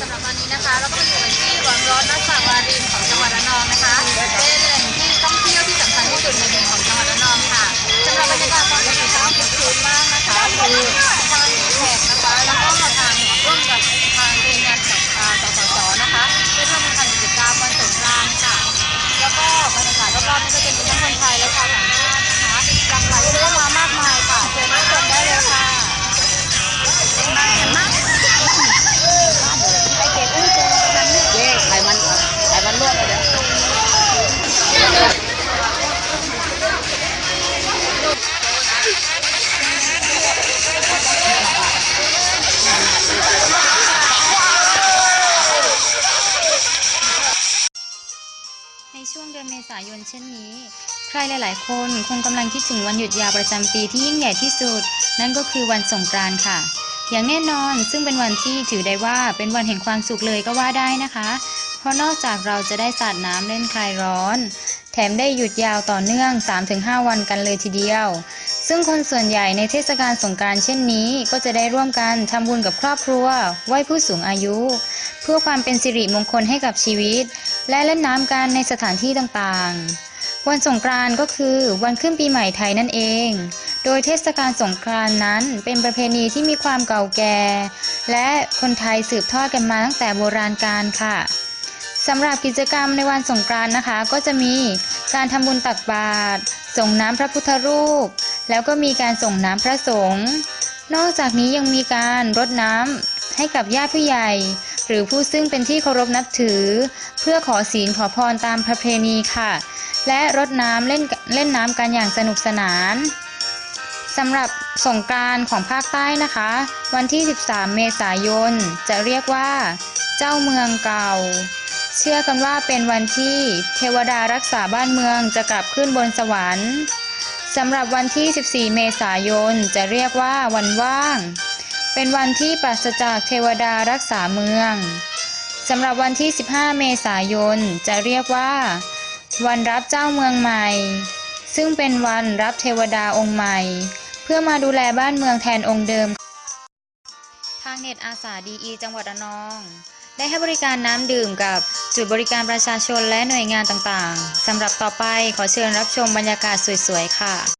สำหรับวันนี้นะคะเราก็อยู่ที่วังร้อนนักสาวารินของจังหวัดระนองนะคะ ในช่วงเดือนเมษายนเช่นนี้ ใครหลาย ๆ คนคงกำลังคิดถึงวันหยุดยาวประจำปีที่ยิ่งใหญ่ที่สุด นั่นก็คือวันสงกรานต์ค่ะ อย่างแน่นอนซึ่งเป็นวันที่ถือได้ว่าเป็นวันแห่งความสุขเลยก็ว่าได้นะคะ เพราะนอกจากเราจะได้สาดน้ำเล่นคลายร้อน แถมได้หยุดยาวต่อเนื่อง 3-5 วันกันเลยทีเดียว ซึ่งคนส่วนใหญ่ในเทศกาลสงกรานต์เช่นนี้ ก็จะได้ร่วมกันทำบุญกับครอบครัวไหว้ผู้สูงอายุ เพื่อความเป็นสิริมงคลให้กับชีวิต และเล่นน้ำกันในสถานที่ต่างๆ วันสงกรานต์ก็คือวันขึ้นปีใหม่ไทยนั่นเอง โดยเทศกาลสงกรานต์นั้นเป็นประเพณีที่มีความเก่าแก่ และคนไทยสืบทอดกันมาตั้งแต่โบราณกาลค่ะสำหรับกิจกรรมในวันสงกรานต์นะคะ ก็จะมีการทำบุญตักบาตรส่งน้ำพระพุทธรูป แล้วก็มีการส่งน้ำพระสงฆ์นอกจากนี้ยังมีการรดน้ำให้กับญาติผู้ใหญ่ หรือผู้ซึ่งเป็นที่เคารพนับถือ เพื่อขอศีลขอพรตามประเพณีค่ะ และรดน้ำเล่นเล่นน้ำกันอย่างสนุกสนานสำหรับสงกรานต์ของภาคใต้นะคะ วันที่ 13 เมษายน จะเรียกว่า เจ้าเมืองเก่า เชื่อกันว่าเป็นวันที่เทวดารักษาบ้านเมืองจะกลับขึ้นบนสวรรค์สำหรับวันที่ 14 เมษายน จะเรียกว่าวันว่าง เป็นวันที่ปราศจากเทวดารักษาเมืองสำหรับวันที่ 15 เมษายน จะเรียกว่า วันรับเจ้าเมืองใหม่ ซึ่งเป็นวันรับเทวดาองค์ใหม่ เพื่อมาดูแลบ้านเมืองแทนองค์เดิม ทางเน็ตอาสาดีอีจังหวัดระนอง ได้ให้บริการน้ำดื่มกับจุดบริการประชาชนและหน่วยงานต่างๆสำหรับต่อไปขอเชิญรับชมบรรยากาศสวยๆ ค่ะ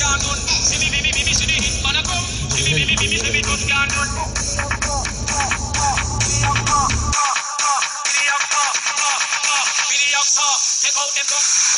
Gungun, Bibi Bibi Bibi Bibi Malakum, Bibi Bibi Bibi Bibi Gungun. Take out them dogs.